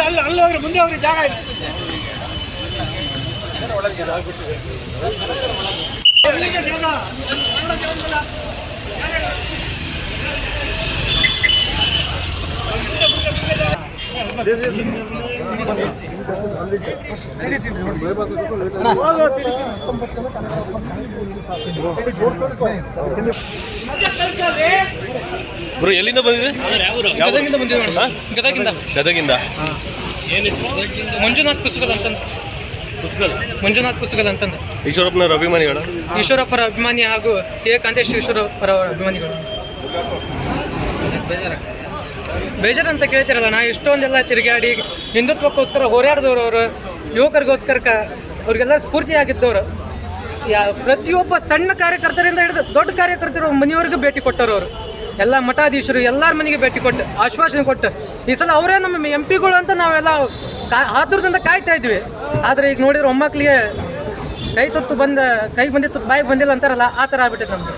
ಅಲ್ಲ ಅಲ್ಲ ಹೋಗ್ರಿ ಮುಂದೆ ಹೋಗ್ರಿ ಜಾಗ ಇದೆ ಜಾಗ. ಬ್ರೋ ಎಲ್ಲಿಂದ ಬಂದಿದೆ ಗದಗಿಂದ ಬಂದಿದೆ ಮೇಡಮ್? ಗದಗಿಂದ. ಗದಗಿಂದ? ಮಂಜುನಾಥ್ ಪುಸ್ತಕದ ಅಂತಂದು. ಮಂಜುನಾಥ್ ಪುಸ್ತಕದ ಅಂತಂದು. ಈಶ್ವರಪ್ಪನವರ ಅಭಿಮಾನಿಗಳು? ಈಶ್ವರಪ್ಪರ ಅಭಿಮಾನಿ ಹಾಗೂ ಕೆ. ಕಾಂತೇಶ್ ಈಶ್ವರಪ್ಪರ ಅಭಿಮಾನಿಗಳು. ಬೇಜಾರು ಅಂತ ಕೇಳ್ತಿರಲ್ಲ, ನಾ ಇಷ್ಟೊಂದೆಲ್ಲ ತಿರುಗಾಡಿ ಹಿಂದುತ್ವಕ್ಕೋಸ್ಕರ ಹೋರಾಡಿದವರು ಅವರು, ಯುವಕರಿಗೋಸ್ಕರ ಅವ್ರಿಗೆಲ್ಲ ಸ್ಫೂರ್ತಿಯಾಗಿದ್ದವರು. ಯಾ, ಪ್ರತಿಯೊಬ್ಬ ಸಣ್ಣ ಕಾರ್ಯಕರ್ತರಿಂದ ಹಿಡಿದು ದೊಡ್ಡ ಕಾರ್ಯಕರ್ತರು ಮನೆಯವರೆಗೂ ಭೇಟಿ ಕೊಟ್ಟರು ಅವರು. ಎಲ್ಲ ಮಠಾಧೀಶರು ಎಲ್ಲರ ಮನೆಗೆ ಭೇಟಿ ಕೊಟ್ಟು, ಆಶ್ವಾಸನೆ ಕೊಟ್ಟು. ಈ ಸಲ ಅವರೇ ನಮ್ಮ ಎಂ ಪಿಗಳು ಅಂತ ನಾವೆಲ್ಲ ಆತುರದಿಂದ ಕಾಯ್ತಾ ಇದ್ವಿ. ಆದರೆ ಈಗ ನೋಡಿದ್ರೆ ಒಮ್ಮಕ್ಕಳಿಗೆ ಕೈ ತೊತ್ತು ಬಂದ, ಕೈ ಬಂದಿತ್ತು, ಬಾಯಿಗೆ ಬಂದಿಲ್ಲ ಅಂತಾರಲ್ಲ, ಆ ಥರ ಆಗ್ಬಿಟ್ಟಿದೆ ನಮ್ದು.